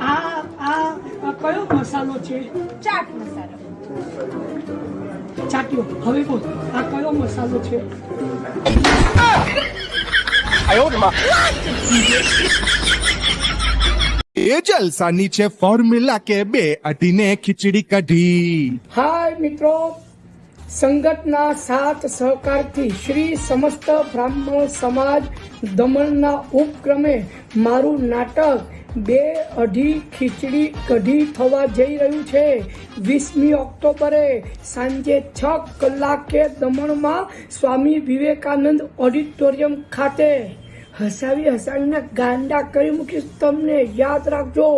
આ આ કયો એ જલસાની છે ફોર્મ્યુલા કે બે અટીને ખીચડી કઢી. હાય મિત્રો સંગતના સાથ સહકારથી શ્રી સમસ્ત બ્રાહ્મણ સમાજ દમણના ઉપક્રમે મારું નાટક બે અઢી ખીચડી કઢી થવા જઈ રહ્યું છે. વીસમી ઓક્ટોબરે સાંજે છ કલાકે દમણમાં સ્વામી વિવેકાનંદ ઓડિટોરિયમ ખાતે હસાવી હસાવીને ગાંડા કરી મૂકીશ તમને યાદ રાખજો.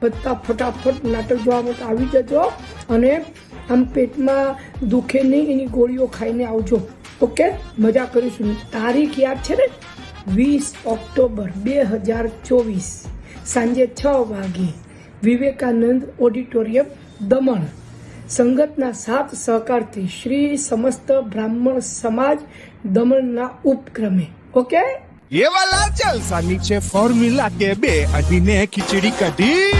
બધા ફટાફટ નાટક જોવા માટે આવી જજો અને આમ પેટમાં દુખે નહીં, એની ગોળીઓ ખાઈને આવજો. ઓકે? મજા કરીશું. તારીખ યાદ છે ને? વીસ ઓક્ટોબર બે હજાર ચોવીસ. સાંજે છ વાગે વિવેકાનંદ ઓડિટોરિયમ દમણ. સંગતના સાથ સહકારથી શ્રી સમસ્ત બ્રાહ્મણ સમાજ દમણના ઉપક્રમે. ઓકે? એવા લાચલ સાની છે ફોર્મ્યુલા કે બે અઢીને ખીચડી કઢી.